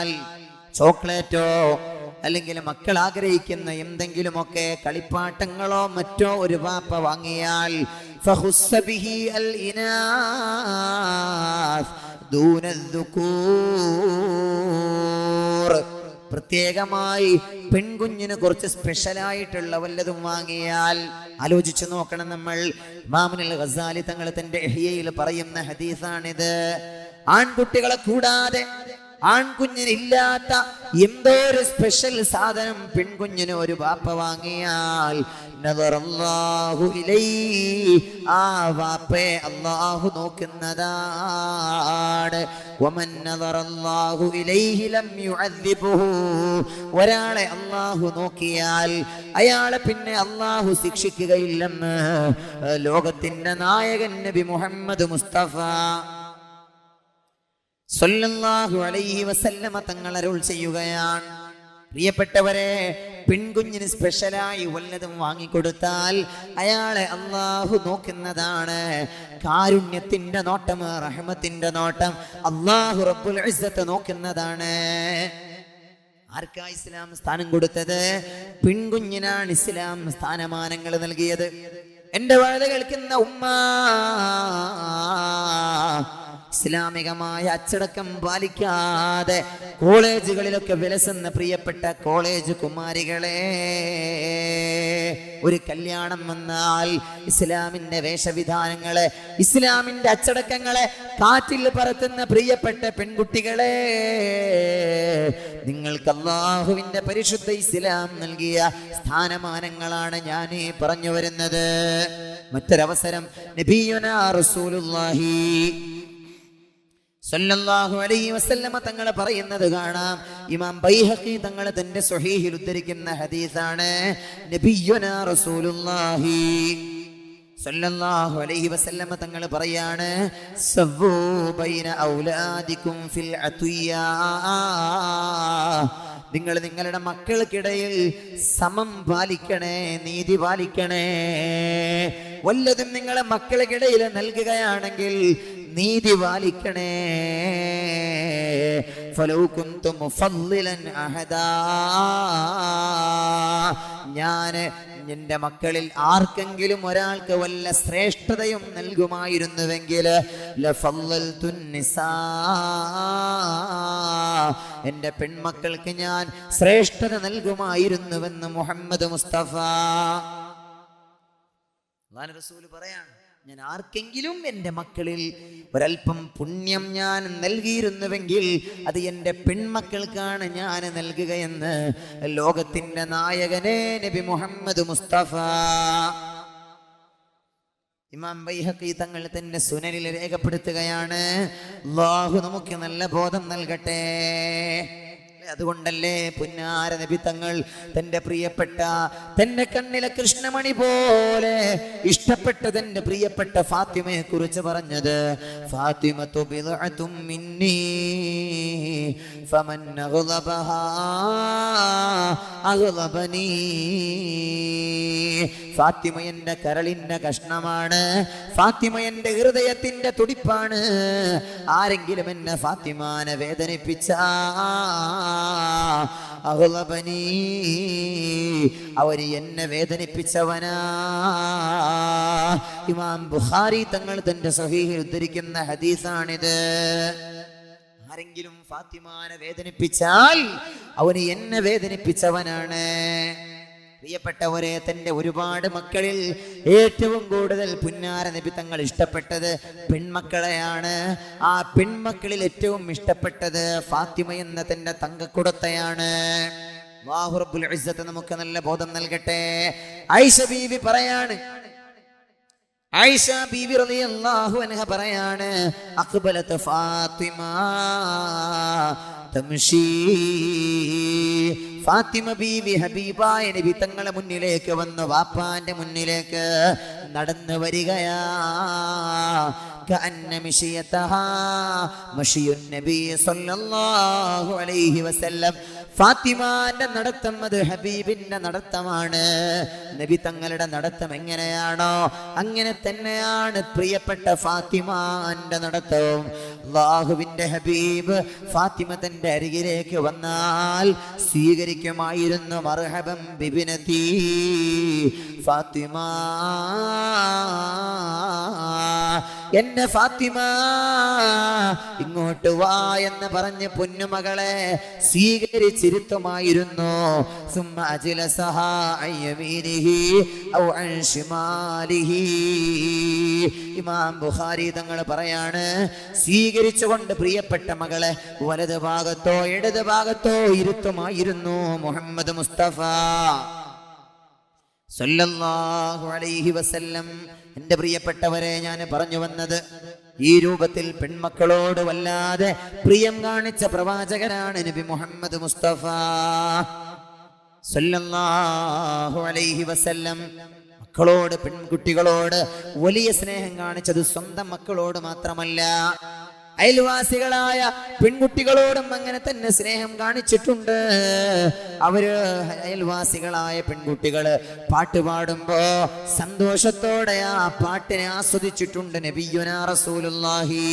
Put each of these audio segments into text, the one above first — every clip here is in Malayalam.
കഴിഞ്ഞാൽ ചോക്ലേറ്റോ അല്ലെങ്കിൽ മക്കൾ ആഗ്രഹിക്കുന്ന എന്തെങ്കിലുമൊക്കെ കളിപ്പാട്ടങ്ങളോ മറ്റോ ഒരു വാപ്പ വാങ്ങിയാൽ പ്രത്യേകമായി പെൺകുഞ്ഞിന് കുറച്ച് സ്പെഷ്യലായിട്ടുള്ള വല്ലതും വാങ്ങിയാൽ ആലോചിച്ചു നോക്കണം നമ്മൾ. മാമനിൽ ഗസാലി തങ്ങൾ തന്റെ പറയുന്ന ഹദീസാണിത്. ആൺകുട്ടികളെ കൂടാതെ ആൺകുഞ്ഞിനില്ലാത്ത എന്തോ ഒരു സ്പെഷ്യൽ സാധനം പെൺകുഞ്ഞിന് ഒരു വാപ്പ വാങ്ങിയാൽ. ആ വാപ്പയെ അള്ളാഹു നോക്കുന്നതാണ്. ഒരാളെ അള്ളാഹു നോക്കിയാൽ അയാളെ പിന്നെ അള്ളാഹു ശിക്ഷിക്കുകയില്ലെന്ന് ലോകത്തിന്റെ നായകൻ നബി മുഹമ്മദ് മുസ്തഫ സല്ലല്ലാഹു അലൈഹി വസല്ലമ തങ്ങൾ അരുൾ ചെയ്യുകയാണ്. പ്രിയപ്പെട്ടവരെ പെൺകുഞ്ഞിന് സ്പെഷ്യലായി വല്ലതും വാങ്ങിക്കൊടുത്താൽ അയാളെ അള്ളാഹു നോക്കുന്നതാണ്. കാരുണ്യത്തിന്റെ നോട്ടം റഹ്മത്തിന്റെ നോട്ടം അള്ളാഹു റബ്ബുൽ ഇസ്സത്ത് നോക്കുന്നതാണ്. ആർക്കാ ഇസ്ലാം സ്ഥാനം കൊടുത്തത്? പെൺകുഞ്ഞിനാണ് ഇസ്ലാം സ്ഥാനമാനങ്ങൾ നൽകിയത്. എന്റെ വാഴ കേൾക്കുന്ന ഉമ്മ ഇസ്ലാമികമായ അച്ചടക്കം പാലിക്കാതെ കോളേജുകളിലൊക്കെ വിലസുന്ന പ്രിയപ്പെട്ട കോളേജ് കുമാരികളെ ഒരു കല്യാണം വന്നാൽ ഇസ്ലാമിന്റെ വേഷവിധാനങ്ങളെ ഇസ്ലാമിന്റെ അച്ചടക്കങ്ങളെ കാറ്റിൽ പറത്തുന്ന പ്രിയപ്പെട്ട പെൺകുട്ടികളെ നിങ്ങൾക്ക് അള്ളാഹുവിന്റെ പരിശുദ്ധ ഇസ്ലാം നൽകിയ സ്ഥാനമാനങ്ങളാണ് ഞാൻ ഈ പറഞ്ഞു വരുന്നത്. മറ്റൊരവസരം നബിയുനാ റസൂലുള്ളാഹി സല്ലല്ലാഹു അലൈഹി വസല്ലമ തങ്ങൾ പറയുന്നത് കാണാം. ഇമാം ബൈഹഖി തങ്ങൾ തന്റെ സ്വഹീഹിൽ ഉദ്ധരിക്കുന്ന ഹദീസാണ്. നബിയുനാ റസൂലുള്ളാഹി സല്ലല്ലാഹു അലൈഹി വസല്ലമ തങ്ങൾ പറയാണ് സവ്വൂ ബൈന ഔലാദികും ഫിൽ അതിയാ നിങ്ങൾ നിങ്ങളുടെ മക്കൾക്കിടയിൽ സമം പാലിക്കണേ നീതി പാലിക്കണേ. വല്ലതും നിങ്ങളെ മക്കൾക്കിടയിൽ നൽകുകയാണെങ്കിൽ നീതി പാലിക്കണേ. ഞാൻ എന്റെ മക്കളിൽ ആർക്കെങ്കിലും ഒരാൾക്ക് വല്ല ശ്രേഷ്ഠതയും നൽകുമായിരുന്നുവെങ്കിൽ. എന്റെ പെൺമക്കൾക്ക് ഞാൻ ശ്രേഷ്ഠത നൽകുമായിരുന്നുവെന്ന് മുഹമ്മദ് മുസ്തഫ. റസൂൽ പറയാണ് ഞാൻ ആർക്കെങ്കിലും എന്റെ മക്കളിൽ ഒരല്പം പുണ്യം ഞാൻ നൽകിയിരുന്നുവെങ്കിൽ അത് എന്റെ പെൺമക്കൾക്കാണ് ഞാൻ നൽകുകയെന്ന് ലോകത്തിന്റെ നായകനെ നബി മുഹമ്മദ് മുസ്തഫ. ഇമാം ബൈഹക്കി തങ്ങൾ തന്നെ സുനലിൽ രേഖപ്പെടുത്തുകയാണ്. അല്ലാഹു നമുക്ക് നല്ല ബോധം നൽകട്ടെ. അതുകൊണ്ടല്ലേ പുന്നാര നബി തങ്ങൾ തന്റെ പ്രിയപ്പെട്ട തന്റെ കണ്ണിലെ കൃഷ്ണമണി പോലെ ഇഷ്ടപ്പെട്ട തന്റെ പ്രിയപ്പെട്ട ഫാത്തിമയെ കുറിച്ച് പറഞ്ഞത് അഗ്ളബനീ ഫാത്തിമ എന്റെ കരളിന്റെ കഷ്ണമാണ് ഫാത്തിമ എന്റെ ഹൃദയത്തിന്റെ തുടിപ്പാണ്. ആരെങ്കിലും എന്നെ ഫാത്തിമാനെ വേദനിപ്പിച്ച അഹ്ലബനീ അവർ എന്നെ വേദനിപ്പിച്ചവനാ. ഇമാം ബുഖാരി തങ്ങൾ തന്റെ സഹീഹിൽ ഉദ്ധരിക്കുന്ന ഹദീസാണിത്. ആരെങ്കിലും ഫാത്തിമാനെ വേദനിപ്പിച്ചാൽ അവന് എന്നെ വേദനിപ്പിച്ചവനാണ്. പ്രിയപ്പെട്ടവരെ തന്റെ ഒരുപാട് മക്കളിൽ ഏറ്റവും കൂടുതൽ പുന്നാര നബി തങ്ങൾ ഇഷ്ടപ്പെട്ടത് പെൺമക്കളെയാണ്. ആ പെൺമക്കളിൽ ഏറ്റവും ഇഷ്ടപ്പെട്ടത് ഫാത്തിമ എന്ന തന്റെ തങ്കക്കുടത്തയാണ്. അല്ലാഹു റബ്ബുൽ ഇസ്സത്ത് നമുക്ക് നല്ല ബോധം നൽകട്ടെ. ഐഷ ബീവി പറയാണ്. ഐഷ ബീവി റളിയല്ലാഹു അൻഹ പറയാണ് അക്ബലത്ത് ഫാത്തിമ തംശീ ഫാത്തിമ ബീവി ഹബീബായ നബി തങ്ങളെ മുന്നിലേക്ക് വന്നു വാപ്പാന്റെ മുന്നിലേക്ക് നടന്നു വരികയാ كأن مشيتها مشي النبي صلى الله عليه وسلم ഫാത്തിമാന്റെ നടത്തം അത് ഹബീബിന്റെ നടത്തമാണ്. നബി തങ്ങളുടെ നടത്തം എങ്ങനെയാണോ അങ്ങനെ തന്നെയാണ് പ്രിയപ്പെട്ട ഫാത്തിമാന്റെ നടത്തവും. അള്ളാഹുവിന്റെ ഹബീബ് ഫാത്തിമ തന്റെ അരികിലേക്ക് വന്നാൽ സ്വീകരിക്കുമായിരുന്നു മർഹബം ബിബിനത്തി ഫാത്തിമ എന്നെ ഫാത്തിമ ഇങ്ങോട്ട് വാ എന്ന് പറഞ്ഞ് പൊന്നുമകളെ സ്വീകരിച്ചിരുത്തുമായിരുന്നു. ഇമാം ബുഹാരി തങ്ങൾ പറയാണ് സ്വീകരിച്ചുകൊണ്ട് പ്രിയപ്പെട്ട മകളെ വലത് ഭാഗത്തോ ഇടത് ഭാഗത്തോ ഇരുത്തുമായിരുന്നു മുഹമ്മദ് മുസ്തഫ. സല്ലല്ലാഹു അലൈഹി വസല്ലം. എന്റെ പ്രിയപ്പെട്ടവരെ ഞാൻ പറഞ്ഞു വന്നത് ഈ രൂപത്തിൽ പെൺമക്കളോട് വല്ലാതെ പ്രിയം കാണിച്ച പ്രവാചകനാണ് നബി മുഹമ്മദ് മുസ്തഫ. സല്ലല്ലാഹു അലൈഹി വസല്ലം. മക്കളോട് പെൺകുട്ടികളോട് വലിയ സ്നേഹം കാണിച്ചത് സ്വന്തം മക്കളോട് മാത്രമല്ല. അയൽവാസികളായ പെൺകുട്ടികളോടും അങ്ങനെ തന്നെ സ്നേഹം കാണിച്ചിട്ടുണ്ട്. അവർ അയൽവാസികളായ പെൺകുട്ടികൾ പാട്ട് പാടുമ്പോ സന്തോഷത്തോടെ ആ പാട്ടിനെ ആസ്വദിച്ചിട്ടുണ്ട് നബിയുനാ റസൂലുള്ളാഹി.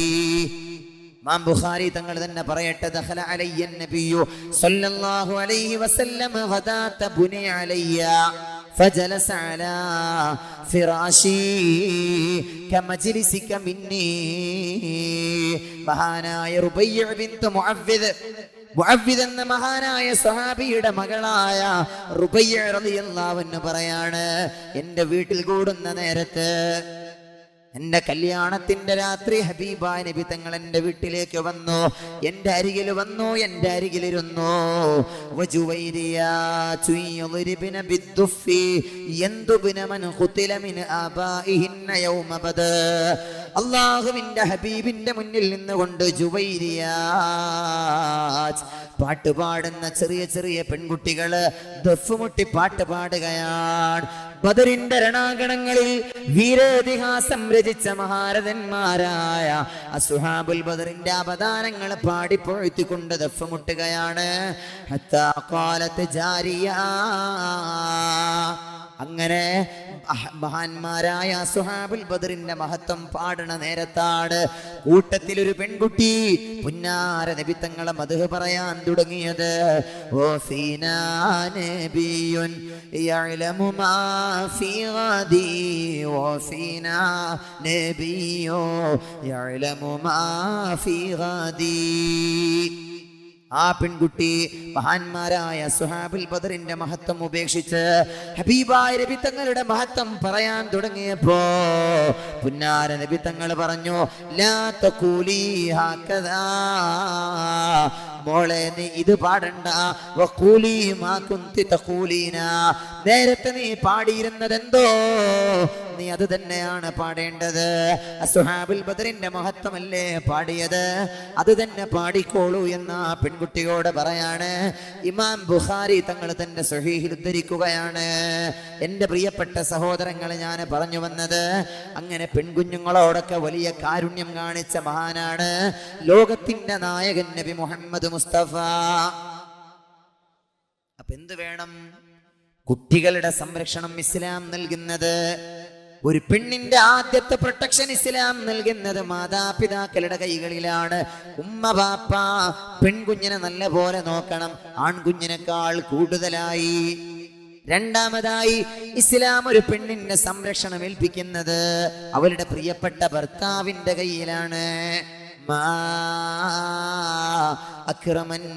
ഇമാം ബുഖാരി തങ്ങൾ തന്നെ പറയട്ടെ ദഖല അലയ്യ നബിയു സല്ലല്ലാഹു അലൈഹി വസല്ലമ ഗദാത ബുനി അലയ്യ. فجلس على فراشي كمجلسك مني മഹാനായ റുബയ്യ ബിന്ത് മുഅവ്വിദ് മുഅവ്വിദ് എന്ന മഹാനായ സ്വഹാബിയുടെ മകളായ റുബയ്യ റളിയല്ലാഹു അൻഹ പറയാണ് എൻ്റെ വീട്ടിൽ കൂടുന്ന നേരത്ത് എന്റെ കല്യാണത്തിന്റെ രാത്രി ഹബീബ നബി തങ്ങൾ എന്റെ വീട്ടിലേക്ക് വന്നു. എന്റെ അരികിൽ വന്നു എന്റെ അരികിലിരുന്നു വജുവൈരിയാ അള്ളാഹുവിന്റെ ഹബീബിന്റെ മുന്നിൽ നിന്നുകൊണ്ട് പാട്ട് പാടുന്ന ചെറിയ ചെറിയ പെൺകുട്ടികൾ ദഫുമുട്ടി പാട്ട് പാടുകയാണ്. ബദറിന്റെ രണാകണങ്ങളിൽ വീരേതിഹാസം രചിച്ച മഹാരഥന്മാരായ അസുഹാബുൽ ബദറിന്റെ അവതാരങ്ങൾ പാടിപ്പൊഴുത്തിക്കൊണ്ട് ദഫുമുട്ടുകയാണ് ജാരിയ അങ്ങനെ മഹ- മഹാന്മാരായ സുഹാബുൽ ബദറിന്റെ മഹത്വം പാടണ നേരത്താണ് കൂട്ടത്തിൽ ഒരു പെൺകുട്ടി പുന്നാര നബിത്തങ്ങളെ മധു പറയാൻ തുടങ്ങിയത്. ഓ സീനാ നബിയുൻ യഅലമു മാ ഫീ ഗദി. ഓ ഫീനാ നബിയോ യഅലമു മാ ഫീ ഗദി. ആ പെൺകുട്ടി മഹാന്മാരായ സുഹാബുൽ ബദറിന്റെ മഹത്വം ഉപേക്ഷിച്ച് ഹബീബായ നബി തങ്ങളുടെ മഹത്വം പറയാൻ തുടങ്ങിയപ്പോ പുന്നാര നബി തങ്ങൾ പറഞ്ഞു ലാ തഖൂലി ഹാക്കദാ. മോളെ നീ ഇത് പാടണ്ട. നേരത്തെ നീ പാടിയിരുന്നത് എന്തോ നീ അത് തന്നെയാണ് പാടേണ്ടത്. അസുഹാബുൽ ബദറിന്റെ മഹത്വമല്ലേ പാടിയത്? അത് തന്നെ പാടിക്കോളൂ എന്ന പെൺകുട്ടിയോട് പറയാണ്. ഇമാം ബുഖാരി തങ്ങൾ തന്റെ സുഹീഹിൽ ഉദ്ധരിക്കുകയാണ്. എന്റെ പ്രിയപ്പെട്ട സഹോദരങ്ങൾ ഞാൻ പറഞ്ഞു വന്നത് അങ്ങനെ പെൺകുഞ്ഞുങ്ങളോടൊക്കെ വലിയ കാരുണ്യം കാണിച്ച മഹാനാണ് ലോകത്തിന്റെ നായകൻ നബി മുഹമ്മദ് മുസ്തഫ. അപ്പൊ എന്ത് വേണം? കുട്ടികളുടെ സംരക്ഷണം ഇസ്ലാം നൽകുന്നത്. ഒരു പെണ്ണിന്റെ ആദ്യത്തെ പ്രൊട്ടക്ഷൻ ഇസ്ലാം നൽകുന്നത് മാതാപിതാക്കളുടെ കൈകളിലാണ്. ഉമ്മ ബാപ്പ പെൺകുഞ്ഞിനെ നല്ല പോലെ നോക്കണം. ആൺകുഞ്ഞിനേക്കാൾ കൂടുതലായി. രണ്ടാമതായി ഇസ്ലാം ഒരു പെണ്ണിന്റെ സംരക്ഷണം ഏൽപ്പിക്കുന്നത് അവരുടെ പ്രിയപ്പെട്ട ഭർത്താവിന്റെ കയ്യിലാണ്. മാ അക്രമൻ